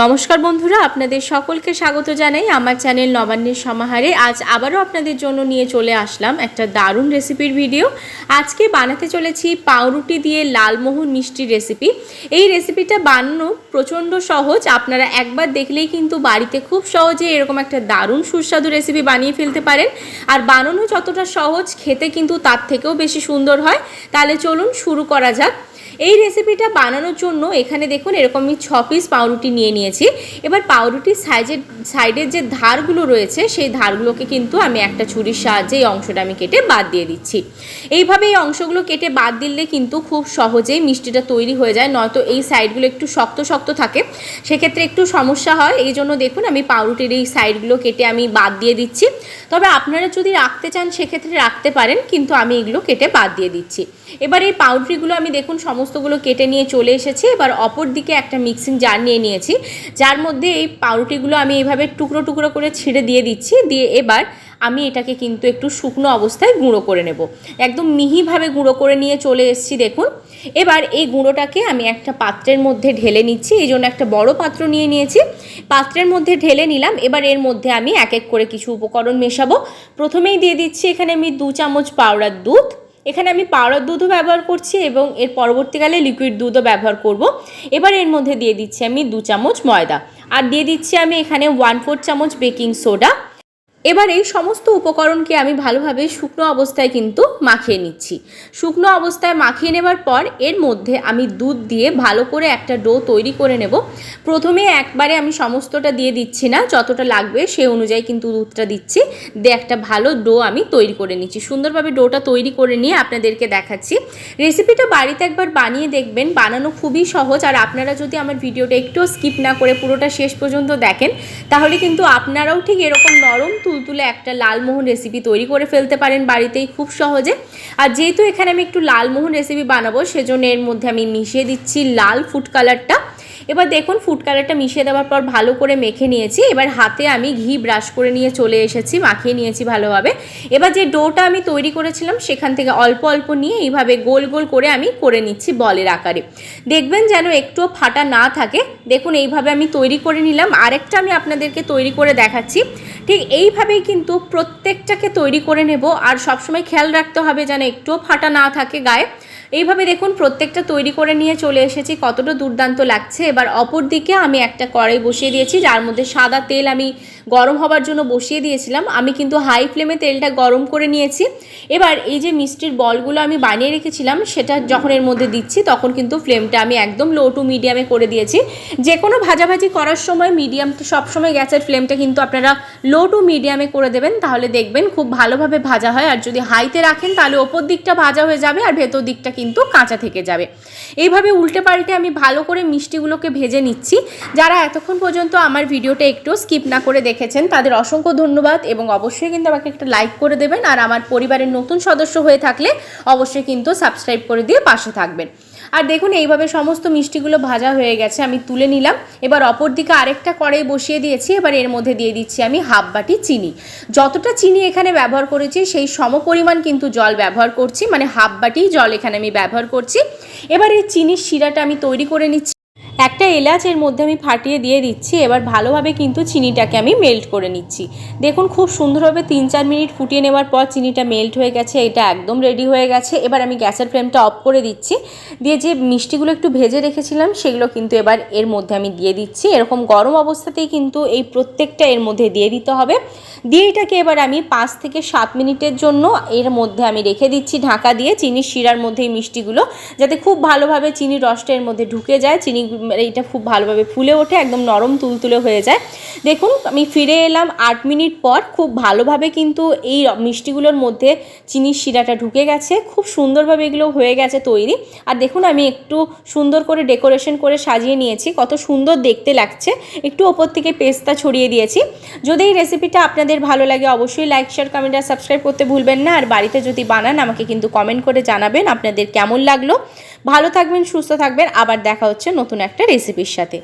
নমস্কার বন্ধুরা, আপনাদের সকলকে স্বাগত জানাই আমার চ্যানেল নবান্নের সমাহারে। আজ আবারও আপনাদের জন্য নিয়ে চলে আসলাম একটা দারুণ রেসিপির ভিডিও। আজকে বানাতে চলেছি পাউরুটি দিয়ে লালমোহন মিষ্টি রেসিপি। এই রেসিপিটা বানানো প্রচণ্ড সহজ, আপনারা একবার দেখলেই কিন্তু বাড়িতে খুব সহজে এরকম একটা দারুণ সুস্বাদু রেসিপি বানিয়ে ফেলতে পারেন। আর বানানো যতটা সহজ, খেতে কিন্তু তার থেকেও বেশি সুন্দর হয়। তাহলে চলুন শুরু করা যাক। এই রেসিপিটা বানানোর জন্য এখানে দেখুন এরকম আমি ছ পিস পাউরুটি নিয়ে নিয়েছি। এবার পাউরুটির সাইজের, সাইডের যে ধারগুলো রয়েছে, সেই ধারগুলোকে কিন্তু আমি একটা ছুরির সাহায্যে এই অংশটা আমি কেটে বাদ দিয়ে দিচ্ছি। এইভাবে এই অংশগুলো কেটে বাদ দিলে কিন্তু খুব সহজেই মিষ্টিটা তৈরি হয়ে যায়, নয়তো এই সাইডগুলো একটু শক্ত শক্ত থাকে। সেক্ষেত্রে একটু সমস্যা হয়, এই জন্য দেখুন আমি পাউরুটির এই সাইডগুলো কেটে আমি বাদ দিয়ে দিচ্ছি। তবে আপনারা যদি রাখতে চান, সেক্ষেত্রে রাখতে পারেন, কিন্তু আমি এগুলো কেটে বাদ দিয়ে দিচ্ছি। এবার এই পাউরুটিগুলো আমি দেখুন সমস্তগুলো কেটে নিয়ে চলে এসেছি। এবার অপর দিকে একটা মিক্সিং জার নিয়ে নিয়েছি। যার মধ্যে এই পাউরুটিগুলো আমি এইভাবে টুকরো টুকরো করে ছিঁড়ে দিয়ে দিচ্ছি। দিয়ে এবার আমি এটাকে কিন্তু একটু শুকনো অবস্থায় গুঁড়ো করে নেব। একদম মিহিভাবে গুঁড়ো করে নিয়ে চলে এসেছি দেখুন। এবার এই গুঁড়োটাকে আমি একটা পাত্রের মধ্যে ঢেলে নিচ্ছি। এই জন্য একটা বড় পাত্র নিয়ে নিয়েছি। পাত্রের মধ্যে ঢেলে নিলাম। এবার এর মধ্যে আমি এক এক করে কিছু উপকরণ মেশাবো। প্রথমেই দিয়ে দিচ্ছি এখানে আমি দু চামচ পাউডার দুধ। এখানে আমি পাউডার দুধও ব্যবহার করছি এবং এর পরবর্তীকালে লিকুইড দুধও ব্যবহার করব। এবার এর মধ্যে দিয়ে দিচ্ছি আমি দু চামচ ময়দা। আর দিয়ে দিচ্ছি আমি এখানে ওয়ান ফোর চামচ বেকিং সোডা এবার এই সমস্ত উপকরণকে আমি ভালোভাবে শুকনো অবস্থায় কিন্তু মাখিয়ে নিচ্ছি। শুকনো অবস্থায় মাখিয়ে নেবার পর এর মধ্যে আমি দুধ দিয়ে ভালো করে একটা ডো তৈরি করে নেব। প্রথমে একবারে আমি সমস্তটা দিয়ে দিচ্ছি না, যতটা লাগবে সে অনুযায়ী কিন্তু দুধটা দিচ্ছি। দিয়ে একটা ভালো ডো আমি তৈরি করে নিচ্ছি। সুন্দরভাবে ডোটা তৈরি করে নিয়ে আপনাদেরকে দেখাচ্ছি। রেসিপিটা বাড়িতে একবার বানিয়ে দেখবেন। বানানো খুবই সহজ। আর আপনারা যদি আমার ভিডিওটা একটুও স্কিপ না করে পুরোটা শেষ পর্যন্ত দেখেন, তাহলে কিন্তু আপনারাও ঠিক এরকম নরম তুলতুলে একটা লালমোহন রেসিপি তৈরি করে ফেলতে পারেন বাড়িতেই খুব সহজে। আর যেহেতু এখানে আমি একটু লালমোহন রেসিপি বানাবো, সেজন্য এর মধ্যে আমি মিশিয়ে দিচ্ছি লাল ফুড কালারটা এবার দেখুন ফুড কালারটা মিশিয়ে দেওয়ার পর ভালো করে মেখে নিয়েছি। এবার হাতে আমি ঘি ব্রাশ করে নিয়ে চলে এসেছি, মাখিয়ে নিয়েছি ভালোভাবে। এবার যে ডোটা আমি তৈরি করেছিলাম সেখান থেকে অল্প অল্প নিয়ে এইভাবে গোল গোল করে আমি করে নিচ্ছি বলের আকারে। দেখবেন যেন একটুও ফাটা না থাকে। দেখুন এইভাবে আমি তৈরি করে নিলাম। আরেকটা আমি আপনাদেরকে তৈরি করে দেখাচ্ছি। ঠিক এইভাবেই কিন্তু প্রত্যেকটাকে তৈরি করে নেব। আর সবসময় খেয়াল রাখতে হবে যেন একটুও ফাটা না থাকে গায়ে। এইভাবে দেখুন, প্রত্যেকটা তৈরি করে নিয়ে চলে এসেছি। কতটা দুর্দান্ত লাগছে। এবার অপর দিকে আমি একটা কড়াই বসিয়ে দিয়েছি, যার মধ্যে সাদা তেল আমি গরম হবার জন্য বসিয়ে দিয়েছিলাম। আমি কিন্তু হাই ফ্লেমে তেলটা গরম করে নিয়েছি। এবার এই যে মিষ্টির বলগুলো আমি বানিয়ে রেখেছিলাম, সেটা যখন এর মধ্যে দিচ্ছি, তখন কিন্তু ফ্লেমটা আমি একদম লো টু মিডিয়ামে করে দিয়েছি। যে কোনো ভাজাভাজি করার সময় মিডিয়ামটা সবসময় গ্যাসের ফ্লেমটা কিন্তু আপনারা লো টু মিডিয়ামে করে দেবেন, তাহলে দেখবেন খুব ভালোভাবে ভাজা হয়। আর যদি হাইতে রাখেন, তাহলে ওপর দিকটা ভাজা হয়ে যাবে, আর ভেতর দিকটা কিন্তু কাঁচা থেকে যাবে। এইভাবে উল্টে পাল্টে আমি ভালো করে মিষ্টিগুলোকে ভেজে নিচ্ছি। যারা এতক্ষণ পর্যন্ত আমার ভিডিওটা একটু স্কিপ না করে দেখেছেন, তাদের অসংখ্য ধন্যবাদ এবং অবশ্যই কিন্তু আমাকে একটা লাইক করে দেবেন। আর আমার পরিবারের নতুন সদস্য হয়ে থাকলে অবশ্যই কিন্তু সাবস্ক্রাইব করে দিয়ে পাশে থাকবেন। আর দেখুন, এইভাবে সমস্ত মিষ্টিগুলো ভাজা হয়ে গেছে, আমি তুলে নিলাম। এবার অপর দিকে আরেকটা কড়াই বসিয়ে দিয়েছি, এবার এর মধ্যে দিয়ে দিচ্ছি আমি হাফ বাটি চিনি। যতটা চিনি এখানে ব্যবহার করেছি, সেই সম পরিমাণ কিন্তু জল ব্যবহার করছি মানে হাফ বাটি জল এখানে আমি ব্যবহার করছি। এবার এই চিনির শিরাটা আমি তৈরি করে নিচ্ছি। একটা এলাচ এর মধ্যে আমি ফাটিয়ে দিয়ে দিচ্ছি, এবার ভালোভাবে কিন্তু চিনিটাকে আমি মেল্ট করে নিচ্ছি। দেখুন খুব সুন্দরভাবে তিন চার মিনিট ফুটিয়ে নেওয়ার পর চিনিটা মেল্ট হয়ে গেছে, এটা একদম রেডি হয়ে গেছে। এবার আমি গ্যাসের ফ্লেমটা অফ করে দিচ্ছি। দিয়ে যে মিষ্টিগুলো একটু ভেজে রেখেছিলাম, সেগুলো কিন্তু এবার এর মধ্যে আমি দিয়ে দিচ্ছি। এরকম গরম অবস্থাতেই কিন্তু এই প্রত্যেকটা এর মধ্যে দিয়ে দিতে হবে। দিয়ে এটাকে এবার আমি পাঁচ থেকে সাত মিনিটের জন্য এর মধ্যে আমি রেখে দিচ্ছি ঢাকা দিয়ে চিনির শিরার মধ্যে এই মিষ্টিগুলো, যাতে খুব ভালোভাবে চিনির রসটা এর মধ্যে ঢুকে যায়। চিনি এইটা খুব ভালোভাবে ফুলে ওঠে, একদম নরম তুলতুলে হয়ে যায়। দেখুন, আমি ফিরে এলাম আট মিনিট পর, খুব ভালোভাবে কিন্তু এই মিষ্টিগুলোর মধ্যে চিনির শিরাটা ঢুকে গেছে, খুব সুন্দরভাবে এগুলো হয়ে গেছে তৈরি। আর দেখুন, আমি একটু সুন্দর করে ডেকোরেশন করে সাজিয়ে নিয়েছি, কত সুন্দর দেখতে লাগছে। একটু ওপর থেকে পেস্তা ছড়িয়ে দিয়েছি। যদি এই রেসিপিটা আপনাদের ভালো লাগে, অবশ্যই লাইক, শেয়ার, কমেন্ট আর সাবস্ক্রাইব করতে ভুলবেন না। আর বাড়িতে যদি বানান, আমাকে কিন্তু কমেন্ট করে জানাবেন আপনাদের কেমন লাগল। ভালো থাকবেন সুস্থ থাকবেন। আবার দেখা হচ্ছে নতুন একটা রেসিপির সাথে।